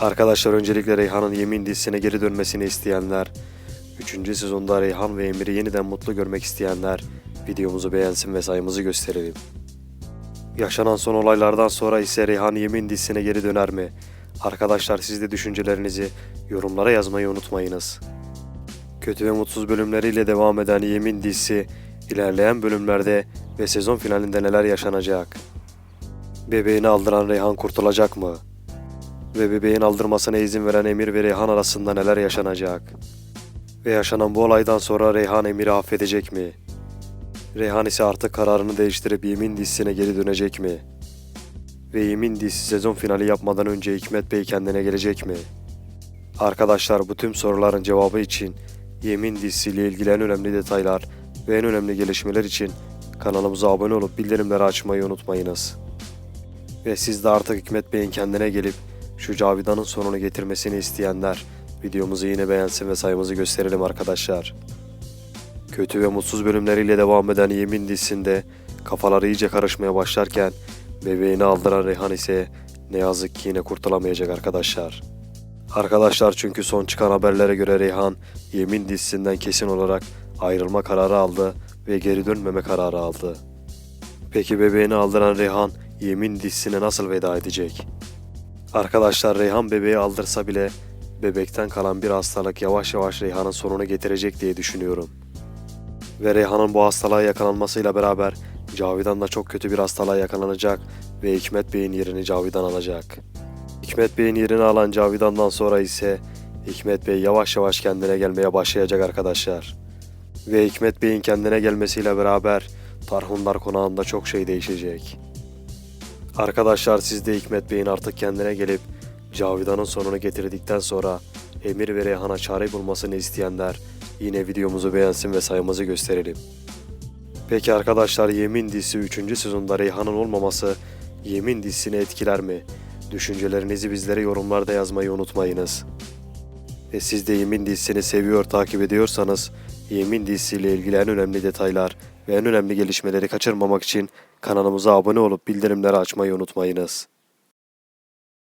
Arkadaşlar öncelikle Reyhan'ın Yemin dizisine geri dönmesini isteyenler, 3. sezonda Reyhan ve Emir'i yeniden mutlu görmek isteyenler videomuzu beğensin ve sayımızı gösterelim. Yaşanan son olaylardan sonra ise Reyhan Yemin dizisine geri döner mi? Arkadaşlar siz de düşüncelerinizi yorumlara yazmayı unutmayınız. Kötü ve mutsuz bölümleriyle devam eden Yemin dizisi ilerleyen bölümlerde ve sezon finalinde neler yaşanacak? Bebeğini aldıran Reyhan kurtulacak mı? Ve bebeğin aldırmasına izin veren Emir ve Reyhan arasında neler yaşanacak? Ve yaşanan bu olaydan sonra Reyhan Emir'i affedecek mi? Reyhan ise artık kararını değiştirip Yemin dizisine geri dönecek mi? Ve Yemin dizisi sezon finali yapmadan önce Hikmet Bey kendine gelecek mi? Arkadaşlar bu tüm soruların cevabı için Yemin dizisiyle ilgili en önemli detaylar ve en önemli gelişmeler için kanalımıza abone olup bildirimleri açmayı unutmayınız. Ve siz de artık Hikmet Bey'in kendine gelip şu Cavidan'ın sonunu getirmesini isteyenler videomuzu yine beğensin ve sayımızı gösterelim arkadaşlar. Kötü ve mutsuz bölümleriyle devam eden Yemin dizisinde kafalar iyice karışmaya başlarken bebeğini aldıran Reyhan ise ne yazık ki yine kurtulamayacak arkadaşlar. Arkadaşlar çünkü son çıkan haberlere göre Reyhan Yemin dizisinden kesin olarak ayrılma kararı aldı ve geri dönmeme kararı aldı. Peki bebeğini aldıran Reyhan Yemin dizisine nasıl veda edecek? Arkadaşlar Reyhan bebeği aldırsa bile bebekten kalan bir hastalık yavaş yavaş Reyhan'ın sonunu getirecek diye düşünüyorum. Ve Reyhan'ın bu hastalığa yakalanmasıyla beraber Cavidan da çok kötü bir hastalığa yakalanacak ve Hikmet Bey'in yerini Cavidan alacak. Hikmet Bey'in yerini alan Cavidan'dan sonra ise Hikmet Bey yavaş yavaş kendine gelmeye başlayacak arkadaşlar. Ve Hikmet Bey'in kendine gelmesiyle beraber Tarhunlar konağında çok şey değişecek. Arkadaşlar siz de Hikmet Bey'in artık kendine gelip Cavidan'ın sonunu getirdikten sonra Emir ve Reyhan'a çare bulmasını isteyenler yine videomuzu beğensin ve sayımızı gösterelim. Peki arkadaşlar Yemin dizisi 3. sezonda Reyhan'ın olmaması Yemin dizisini etkiler mi? Düşüncelerinizi bizlere yorumlarda yazmayı unutmayınız. Ve siz de Yemin dizisini seviyor, takip ediyorsanız Yemin dizisiyle ilgili en önemli detaylar ve en önemli gelişmeleri kaçırmamak için kanalımıza abone olup bildirimleri açmayı unutmayınız.